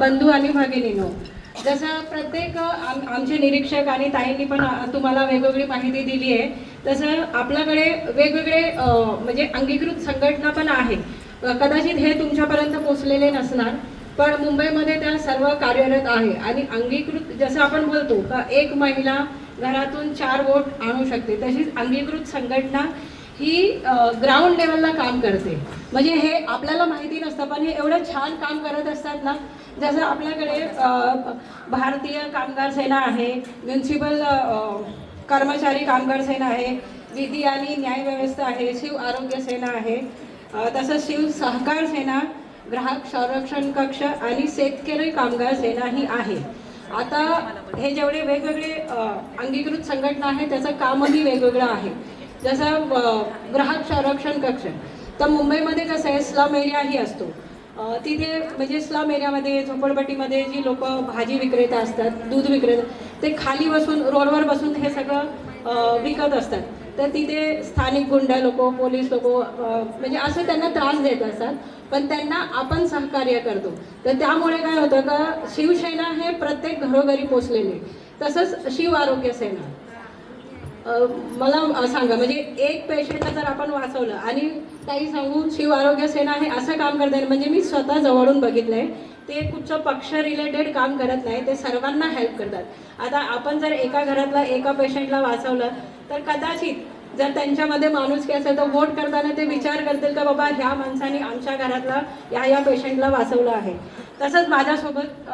बंधू आणि भगिनीनो जसं प्रत्येक आम आमचे निरीक्षक आणि ताईंनी पण तुम्हाला वेगवेगळी माहिती दिली आहे तसं आपल्याकडे वेगवेगळे म्हणजे अंगीकृत संघटना पण आहे. कदाचित हे तुमच्यापर्यंत पोचलेले नसणार पण मुंबईमध्ये त्या सर्व कार्यरत आहे. आणि अंगीकृत जसं आपण बोलतो का एक महिला घरातून चार वोट आणू शकते तशीच अंगीकृत संघटना ही ग्राउंड लेवलला काम करते. म्हणजे हे आपल्याला माहिती नसतं पण हे एवढं छान काम करत असतात ना जसं आपल्याकडे भारतीय कामगार सेना आहे म्युन्सिपल कर्मचारी कामगार सेना आहे विधी आणि न्याय व्यवस्था आहे शिव आरोग्य सेना आहे तसंच शिव सहकार सेना ग्राहक संरक्षण कक्ष आणि शेतकरी कामगार सेना ही आहे. आता हे जेवढे वेगवेगळे अंगीकृत संघटना आहे त्याचं कामही वेगवेगळं आहे. जसं ग्राहक संरक्षण कक्ष. तर मुंबईमध्ये कसं आहे स्लम एरियाही असतो. तिथे म्हणजे स्लम एरियामध्ये झोपडपट्टीमध्ये जी लोक भाजी विक्रेता असतात दूध विक्रेता ते खाली बसून रोडवर बसून हे सगळं विकत असतात. तर तिथे स्थानिक गुंड लोक पोलीस लोक म्हणजे असं त्यांना त्रास देत असतात पण त्यांना आपण सहकार्य करतो. तर त्यामुळे काय होतं का शिवसेना हे प्रत्येक घरोघरी पोचलेले तसंच शिव आरोग्य सेना. मला सांगा म्हणजे एक पेशंटला जर आपण वाचवलं आणि काही सांगून शिव आरोग्य सेना हे असं काम करते म्हणजे मी स्वतः जवळून बघितलंय. ते कुठचं पक्ष रिलेटेड काम करत नाही ते सर्वांना हेल्प करतात. आता आपण जर एका घरातला एका पेशंटला वाचवलं तर कदाचित जर त्यांच्यामध्ये माणुसकी असेल तर वोट करताना ते विचार करतील का बाबा ह्या माणसाने आमच्या घरातला या या पेशंटला वाचवलं आहे. तसंच माझ्यासोबत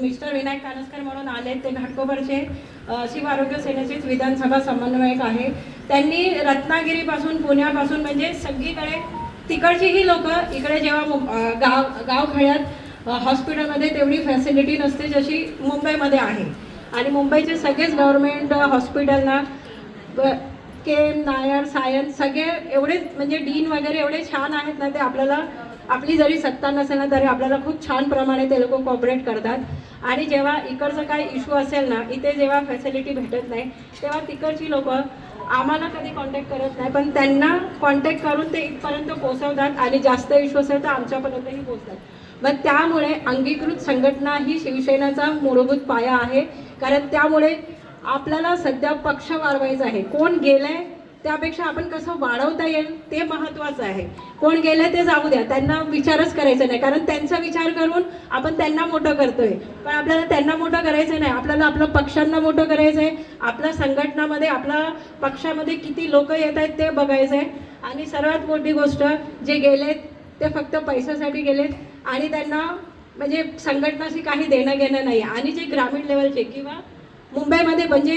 मिस्टर विनायक कानसकर म्हणून आले ते घाटकोपरचे शिव आरोग्य सेनेचेच विधानसभा समन्वयक आहे. त्यांनी रत्नागिरीपासून पुण्यापासून म्हणजे सगळीकडे तिकडचीही लोकं इकडे जेव्हा मुं- गाव गावखेड्यात हॉस्पिटलमध्ये तेवढी फॅसिलिटी नसते जशी मुंबईमध्ये आहे. आणि मुंबईचे सगळेच गव्हर्मेंट हॉस्पिटलना के एम नायर सायन्स सगळे एवढेच म्हणजे डीन वगैरे एवढे छान आहेत ना ते आपल्याला आपली जरी सत्ता नसेल ना तरी आपल्याला खूप छान प्रमाणे ते लोक कॉपरेट करतात. आणि जेव्हा इकडचं काही इश्यू असेल ना इथे जेव्हा फॅसिलिटी भेटत नाही तेव्हा तिकडची लोक आम्हाला कधी कॉन्टॅक्ट करत नाही पण त्यांना कॉन्टॅक्ट करून ते इथपर्यंत पोहोचवतात आणि जास्त इश्यू असेल तर आमच्यापर्यंतही पोहोचतात. मग त्यामुळे अंगीकृत संघटना ही शिवसेनेचा मूलभूत पाया आहे. कारण त्यामुळे आपल्याला सध्या पक्ष वाढवायचा आहे. कोण गेलंय त्यापेक्षा आपण कसं वाढवता येईल ते महत्वाचं आहे. कोण गेले ते जाऊ द्या. त्यांना विचारच करायचा नाही. कारण त्यांचा विचार करून आपण त्यांना मोठं करतोय. पण आपल्याला त्यांना मोठं करायचं नाही. आपल्याला आपलं पक्षांना मोठं करायचं आहे आपल्या संघटनामध्ये आपल्या पक्षामध्ये किती लोक येत आहेत ते बघायचं आहे आणि सर्वात मोठी गोष्ट जे गेलेत ते फक्त पैशासाठी गेलेत. आणि त्यांना म्हणजे संघटनाशी काही देणं घेणं नाही. आणि जे ग्रामीण लेवलचे किंवा मुंबईमध्ये म्हणजे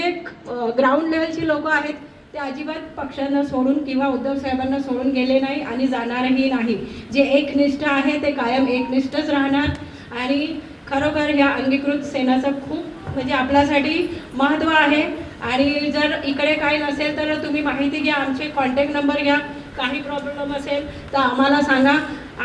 ग्राउंड लेवलची लोक आहेत ते अजिबात पक्षांना सोडून किंवा उद्धव साहेबांना सोडून गेले नाही आणि जाणारही नाही. जे एकनिष्ठ आहे ते कायम एकनिष्ठच राहणार. आणि खरोखर ह्या अंगीकृत सेनाचं खूप म्हणजे आपल्यासाठी महत्त्व आहे. आणि जर इकडे काही नसेल तर तुम्ही माहिती घ्या आमचे कॉन्टॅक्ट नंबर घ्या. काही प्रॉब्लेम असेल तर आम्हाला सांगा.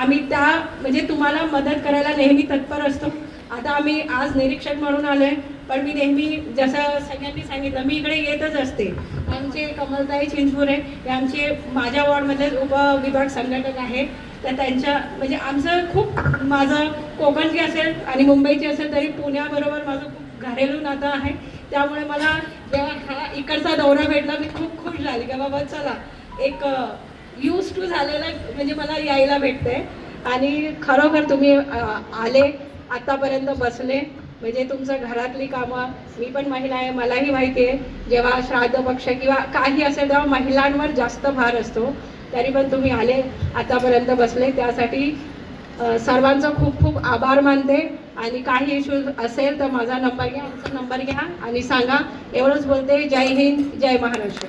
आम्ही त्या म्हणजे तुम्हाला मदत करायला नेहमी तत्पर असतो. आता आम्ही आज निरीक्षक म्हणून आलो आहे पण मी नेहमी जसं सगळ्यांनी सांगितलं मी इकडे येतच असते. आमचे कमलताई चिंचपुरे हे आमचे माझ्या वॉर्डमधले उपविभाग संघटक आहे. तर त्यांच्या म्हणजे आमचं खूप माझं कोकणची असेल आणि मुंबईची असेल तरी पुण्याबरोबर माझं खूप घरेलू नातं आहे. त्यामुळे मला जेव्हा हा इकडचा दौरा भेटला मी खूप खुश झाली का बाबा चला एक यूज टू झालेला म्हणजे मला यायला भेटते आणि खरोखर तुम्ही आले आतापर्यंत बसले. म्हणजे तुमचं घरातली कामं मी पण महिला आहे मलाही माहिती आहे. जेव्हा श्राद्ध पक्ष किंवा काही असेल तेव्हा महिलांवर जास्त भार असतो. तरी पण तुम्ही आले आतापर्यंत बसले. त्यासाठी सर्वांचं खूप खूप आभार मानते. आणि काही इश्यूज असेल तर माझा नंबर घ्या आमचा नंबर घ्या आणि सांगा. एवढंच बोलते. जय हिंद जय महाराष्ट्र.